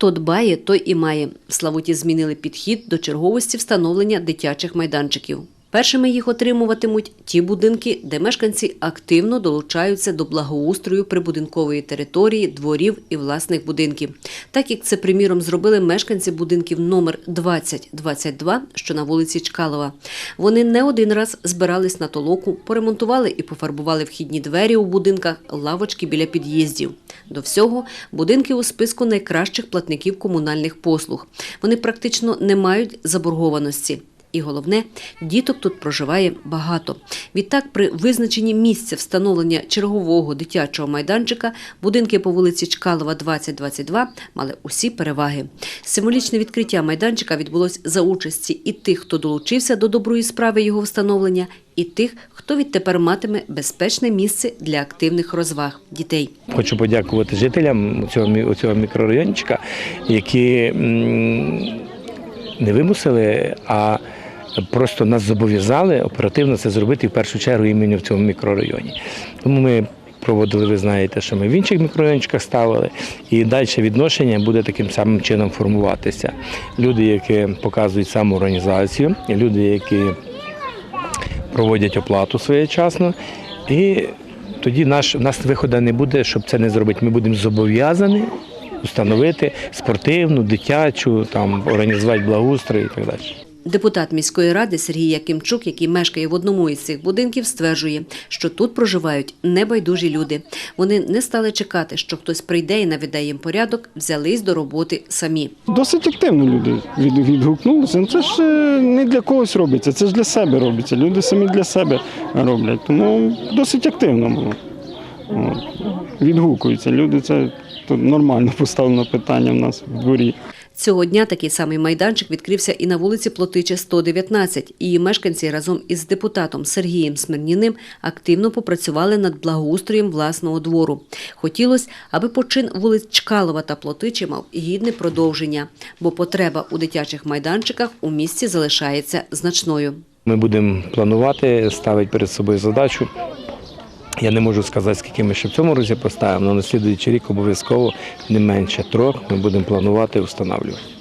Хто дбає, той і має. Славуті змінили підхід до черговості встановлення дитячих майданчиків. Першими їх отримуватимуть ті будинки, де мешканці активно долучаються до благоустрою прибудинкової території, дворів і власних будинків. Так як це, приміром, зробили мешканці будинків номер 2022, що на вулиці Чкалова. Вони не один раз збирались на толоку, поремонтували і пофарбували вхідні двері у будинках, лавочки біля під'їздів. До всього, будинки у списку найкращих платників комунальних послуг. Вони практично не мають заборгованості. І головне, діток тут проживає багато. Відтак, при визначенні місця встановлення чергового дитячого майданчика, будинки по вулиці Чкалова, 2022 мали усі переваги. Символічне відкриття майданчика відбулось за участі і тих, хто долучився до доброї справи його встановлення, і тих, хто відтепер матиме безпечне місце для активних розваг дітей. Хочу подякувати жителям цього, цього мікрорайончика, які не вимусили, а просто нас зобов'язали оперативно це зробити в першу чергу іменно в цьому мікрорайоні. Тому ми проводили, ви знаєте, що ми в інших мікрорайончиках ставили, і далі відношення буде таким самим чином формуватися. Люди, які показують самоорганізацію, люди, які проводять оплату своєчасно. І тоді наш, у нас виходу не буде, щоб це не зробити. Ми будемо зобов'язані встановити спортивну, дитячу, там, організувати благоустрій і так далі. Депутат міської ради Сергій Якимчук, який мешкає в одному із цих будинків, стверджує, що тут проживають небайдужі люди. Вони не стали чекати, що хтось прийде і наведе їм порядок, взялись до роботи самі. Досить активно люди відгукнулися. Ну, Це ж е, не для когось робиться, це ж для себе робиться. Люди самі для себе роблять. Тому досить активно було. Відгукуються. Люди це нормально поставлено питання в нас в дворі. Цього дня такий самий майданчик відкрився і на вулиці Плотиче 119. Її мешканці разом із депутатом Сергієм Смирніним активно попрацювали над благоустроєм власного двору. Хотілося, аби почин вулиць Чкалова та Плотиче мав гідне продовження, бо потреба у дитячих майданчиках у місті залишається значною. Ми будемо планувати, ставити перед собою задачу. Я не можу сказати, скільки ми ще в цьому році поставимо, але на слідуючий рік обов'язково не менше трьох ми будемо планувати встановлювати.